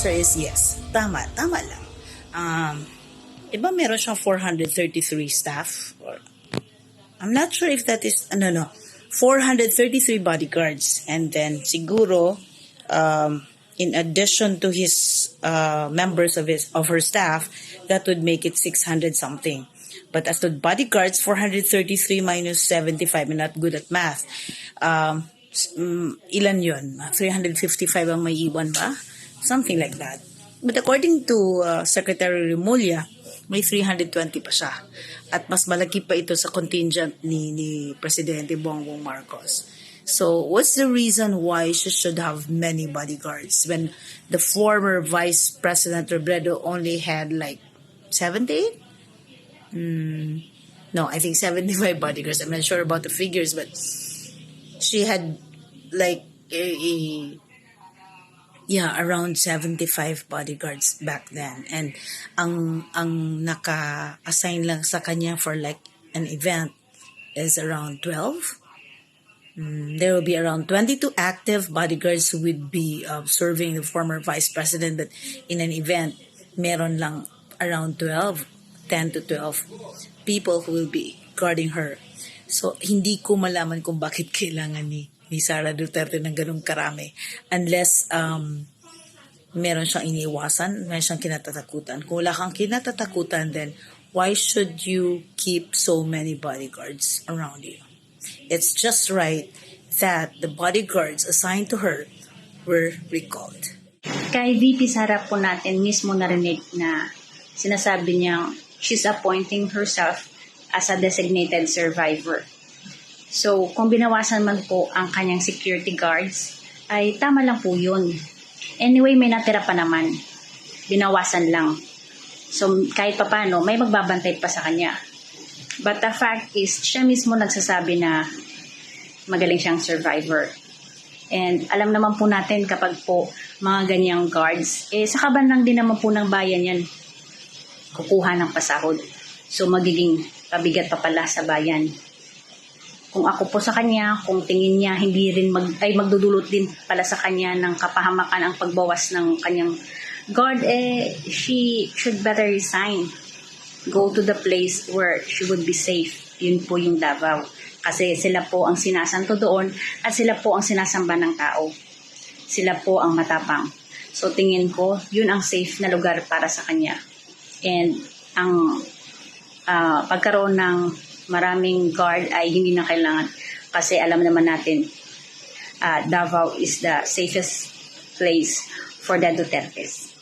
answer is yes. Tama, tama lang. Um, iba meron siyang 433 staff? Or, I'm not sure if that is, ano, no, 433 bodyguards. And then, siguro, um, in addition to his uh, members of his of her staff, that would make it 600 something. But as to bodyguards, 433 minus 75, I'm not good at math. Um, mm, ilan yun? 355 ang may iwan ba? Something like that. But according to uh, Secretary Remulla, may 320 pa siya. At mas malaki pa ito sa contingent ni, ni Presidente Bongbong Marcos. So, what's the reason why she should have many bodyguards when the former Vice President Robredo only had like 70? Hmm, no, I think 75 bodyguards. I'm not sure about the figures, but she had like a, a yeah, around 75 bodyguards back then. And ang ang naka-assign lang sa kanya for like an event is around 12. Mm, there will be around 22 active bodyguards who would be uh, serving the former vice president but in an event meron lang around 12 10 to 12 people who will be guarding her so hindi ko malaman kung bakit kailangan ni ni Sara Duterte ng ganung karami unless um meron siyang iniiwasan, meron siyang kinatatakutan. Kung wala kang kinatatakutan, then why should you keep so many bodyguards around you? It's just right that the bodyguards assigned to her were recalled. Kay VP Sara po natin mismo narinig na sinasabi niya she's appointing herself as a designated survivor. So, kung binawasan man po ang kanyang security guards, ay tama lang po yun. Anyway, may natira pa naman. Binawasan lang. So, kahit papano, may magbabantay pa sa kanya. But the fact is, siya mismo nagsasabi na magaling siyang survivor. And alam naman po natin kapag po mga ganyang guards, eh sa kaban din naman po ng bayan yan, kukuha ng pasahod. So magiging pabigat pa pala sa bayan. Kung ako po sa kanya, kung tingin niya hindi rin mag, ay magdudulot din pala sa kanya ng kapahamakan ang pagbawas ng kanyang guard, eh she should better resign. Go to the place where she would be safe. Yun po yung Davao. Kasi sila po ang sinasanto doon at sila po ang sinasamba ng tao. Sila po ang matapang. So tingin ko, yun ang safe na lugar para sa kanya. And ang ah, pagkaroon ng maraming guard ay hindi na kailangan kasi alam naman natin ah, Davao is the safest place for the Dutertes.